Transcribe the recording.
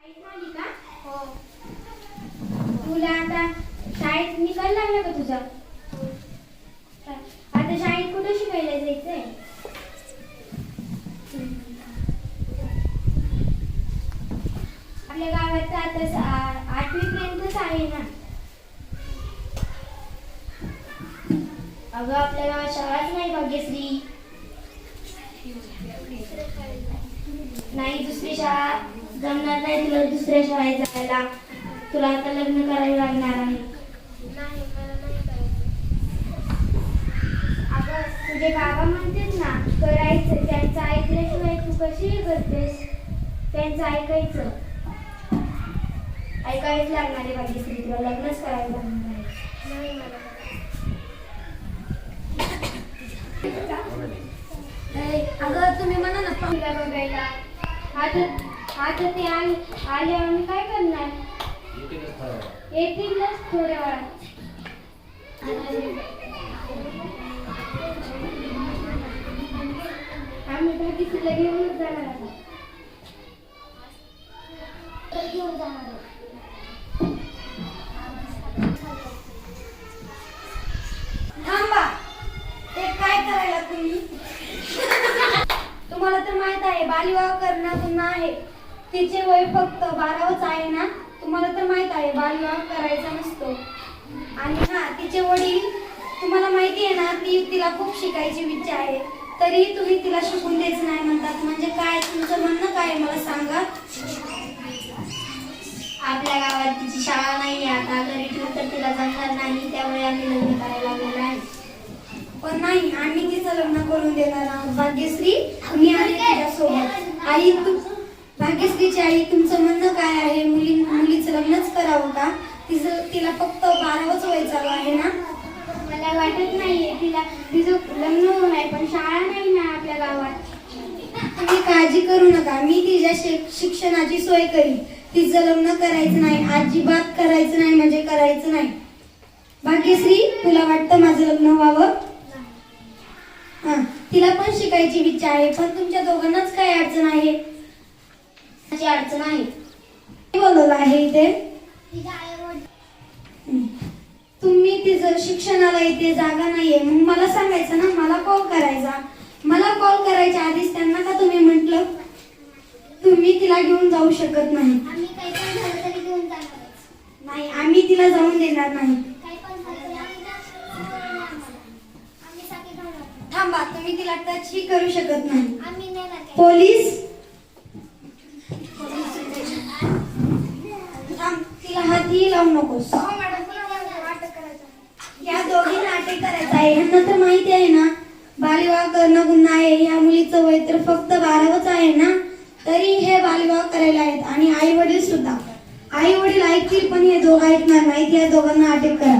हो. तुला आता शाळेत निकाल लागला का तुझा? आता शाळेत कुठं शिकायला जायचंय? आपल्या गावात आता आठवी पर्यंतच आहे ना. अगं आपल्या गावात शाळाच नाही भाग्यश्री. नाही दुसरी शाळा. जमणार दुसऱ्या शाळेत जायला. तुला आता लग्न करावे लागणार आहे. अगं तुझे बाबा म्हणतात ना करायचं. त्यांचं ऐकल्याशिवाय तू कशी हे करतेस? त्यांचं ऐकायचं. ऐकायच लागणार आहे भाग्यश्री तुला लग्नच करायला लागणार आहे. नाही, अगं तुम्ही म्हणा ना बघायला. आता आता ते आले आले आम्ही काय करणार? येतीलच थोड्या वेळात आम्ही भागीतीला घेऊनच जाणार आता घेऊन जाणार थांबा. ते काय करायला तुम्ही? तुम्हाला तर माहीत आहे बालविवाह करणार गुन्हा आहे तिचे वय फक्त बारावच आहे ना तुम्हाला तर माहीत आहे बालविवाह करायचा नसतो. आणि हा तिचे वडील तुम्हाला माहिती आहे ना ती तिला खूप शिकायची इच्छा आहे. तरी तुम्ही तिला शिकून द्यायचं नाही म्हणतात. म्हणजे काय तुमचं म्हणणं काय आहे मला सांगा? आपल्या गावात तिची शाळा नाही आहे आता घरी ठेवून तर तिला जमणार नाही. त्यामुळे आम्ही लग्न करायला लागलेलं आहे. पण नाही आम्ही तिचं लग्न करून देणार आहोत. भाग्यश्री मी आले तुझ्यासोबत आई तू भाग्यश्रीची आई तुमचं म्हणणं काय आहे? मुली मुलीचं लग्नच करावं का? तिचं तिला फक्त बारावंच वय चालू आहे ना? मला वाटत नाहीये. तिला तिचं लग्न होऊ नये पण शाळा नाही ना आपल्या गावात. तुम्ही काळजी करू नका. मी तिच्या शिक- शिक्षणाची सोय करीन. तिचं लग्न करायचं नाही अजिबात करायचं नाही म्हणजे करायचं नाही. भाग्यश्री तुला वाटतं माझं लग्न व्हावं? हा तिला पण शिकायची इच्छा आहे पण तुमच्या दोघांनाच काय अडचण आहे माझी अडचण आहे कोणी बोलवलं आहे इथे. तुम्ही तिचं शिक्षणाला इथे जागा नाहीये मग मला सांगायचं ना मला कॉल करायचा. मला कॉल करायच्या आधीच त्यांना का तुम्ही म्हंटल? तुम्ही तिला घेऊन जाऊ शकत नाही. नाही आम्ही तिला जाऊन देणार नाही. थांबा तुम्ही तिला टच ही करू शकत नाही. पोलीस? तिला लावू नकोस. या दोघींना नाटक करायचं आहे. ह्यांना तर माहिती आहे ना बालविवाह करणं गुन्हा आहे. या मुलीचं वय तर फक्त बारावच आहे ना? तरी हे बालविवाह करायला आहेत आणि आई वडील सुद्धा. आई वडील ऐकतील पण हे दोघं ऐकणार नाहीत. या दोघांना अटक करा.